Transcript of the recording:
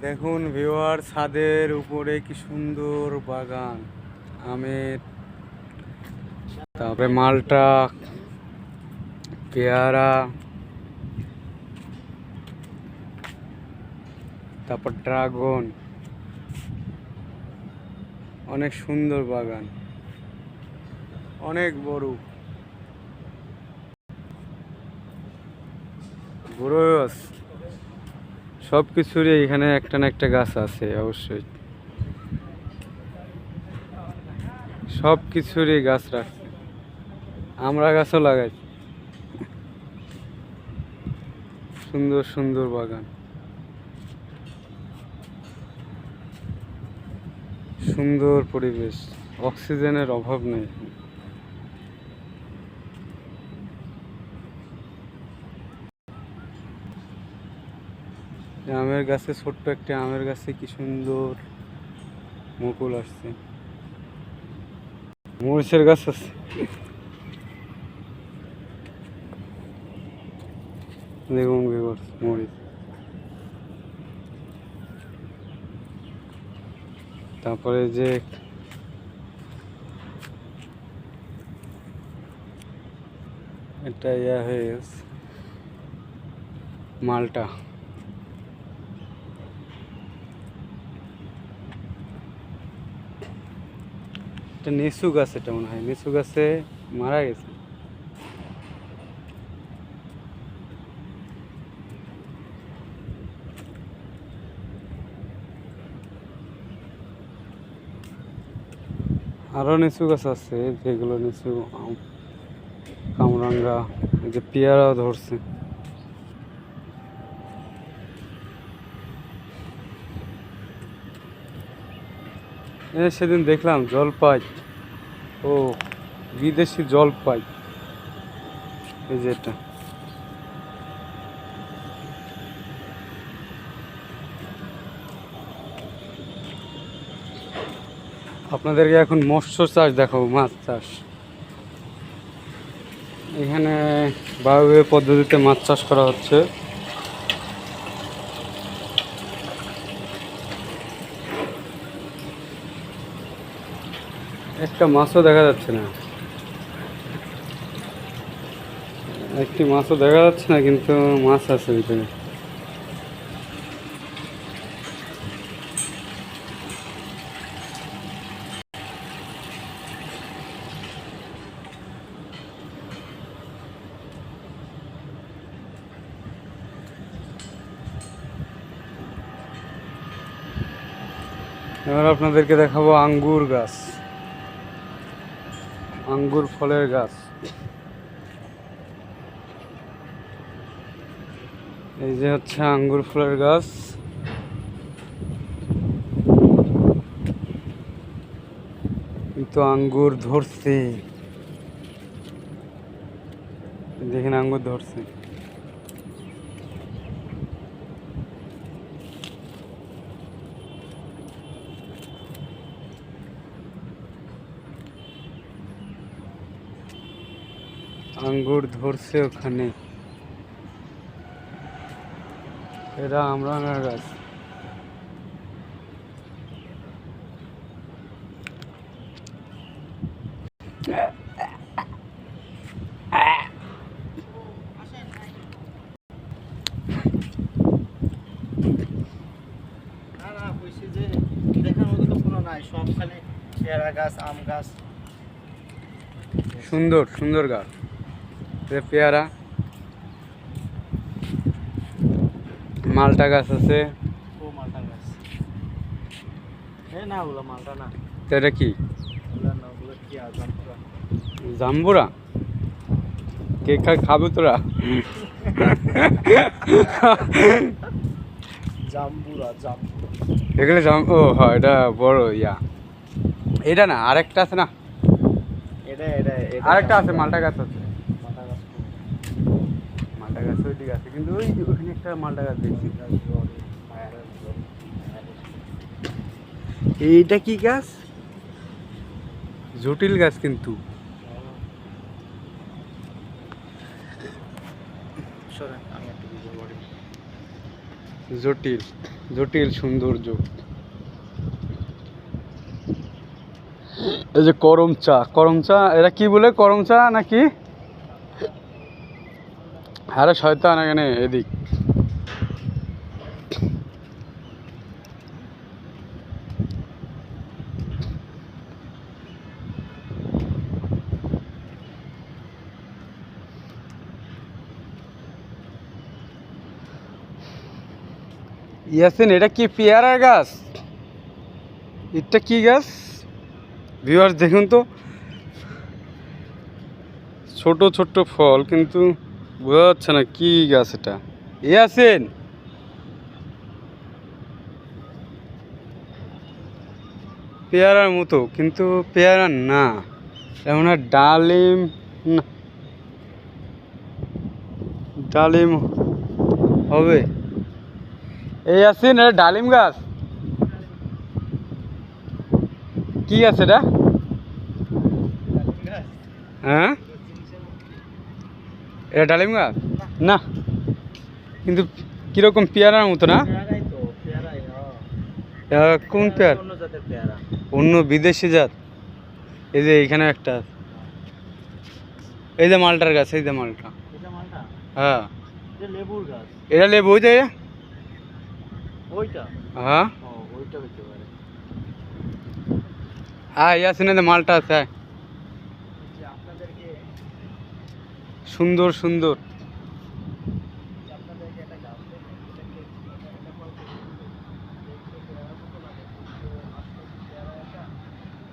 দেখুন ভিওয়ার ছাদের উপরে কি সুন্দর বাগান, আমের। তারপরে মালটা, পেয়ারা। তারপর ড্রাগন। অনেক সুন্দর বাগান। অনেক বড়। বড় সব কিছুরই এখানে একটা না একটা গাছ আছে, অবশ্যই। সব কিছুরই গাছ রাখছে। আমরা গাছও লাগাই। সুন্দর সুন্দর বাগান। সুন্দর পরিবেশ। অক্সিজেনের অভাব নেই এই আমের গাছে, ছোট্ট একটা আমের গাছে কি সুন্দর মুকুল আসছে। মরিচের গাছ আছে। দেখুন কি মরিচ। তারপরে যে এটা ইয়া হয়ে গেছে, মালটা। এটা নিচু গাছ এটা মনে হয়। নিচু গাছে মারা গেছে। আরও নিচু গাছ আছে, যেগুলো নিচু কামরাঙ্গা যে পেয়ারাও ধরছে। সেদিন দেখলাম জলপাই। ও, বিদেশি জলপাই। এই যে এটা। আপনাদেরকে এখন মৎস্য চাষ দেখাবো, মাছ চাষ। এখানে বায়ু পদ্ধতিতে মাছ চাষ করা হচ্ছে। একটা মাছও দেখা যাচ্ছে না। একটি মাছও দেখা যাচ্ছে না, কিন্তু মাছ আছে ভিতরে। এবার আপনাদেরকে দেখাবো আঙ্গুর গাছ। আঙ্গুর ফলের গাছ। এই যে হচ্ছে আঙ্গুর ফলের গাছ। তো আঙ্গুর ধরছি। দেখেন আঙ্গুর ধরছে। আঙ্গুর ধরছে ওখানে। এরা আমরাঙ্গার গাছ। সব খালি পেয়ারা গাছ আম গাছ। সুন্দর সুন্দর গাছ। পেয়ারা। মালটা গাছ আছে। ও মালটা গাছ। এ না ওগুলো মালটা না। তো এটা কি? জাম্বুরা? কে খাবে তোরা? জাম্বুরা জাম্বুরা। এগুলো জাম ও হয় এটা বড় ইয়া। এটা না আরেকটা আছে না? এটা এটা এটা আরেকটা আছে মালটা গাছ আছে মালটা গাছ দিকে আছে কিন্তু ওই যে ওখানে একটা মালটা গাছ দেখছি। এইটা কি গাছ? জটিল গাছ কিন্তু। জটিল জটিল সৌন্দর্য। এই যে করম চা করম চা এরা কি বলে? করম চা নাকি? আরে শয়তান এখানে, এদিক। ইয়াসিন, এটা কি পেয়ারা গাছ? এটা কি গাছ? ভিউয়ার্স, দেখুন তো। ছোট ছোট ফল, কিন্তু বোঝা যাচ্ছে না কি গাছ এটা। এ আছেন? পেয়ারার মতো কিন্তু পেয়ারা না। এমন ডালিম না। ডালিম হবে। এই আছেন? এটা ডালিম গাছ? কি গাছ এটা? হ্যাঁ? এটা ডালিম গাছ? না। কিন্তু কীরকম পেয়ারার মতো না? কোন পেয়ার? অন্য বিদেশি জাত। এই যে এইখানে একটা। এই যে মালটার গাছ এই যে মালটা। হ্যাঁ। এটা লেবু ওই যে? হ্যাঁ। হ্যাঁ ইয়াসিন মালটা আছে সুন্দর সুন্দর।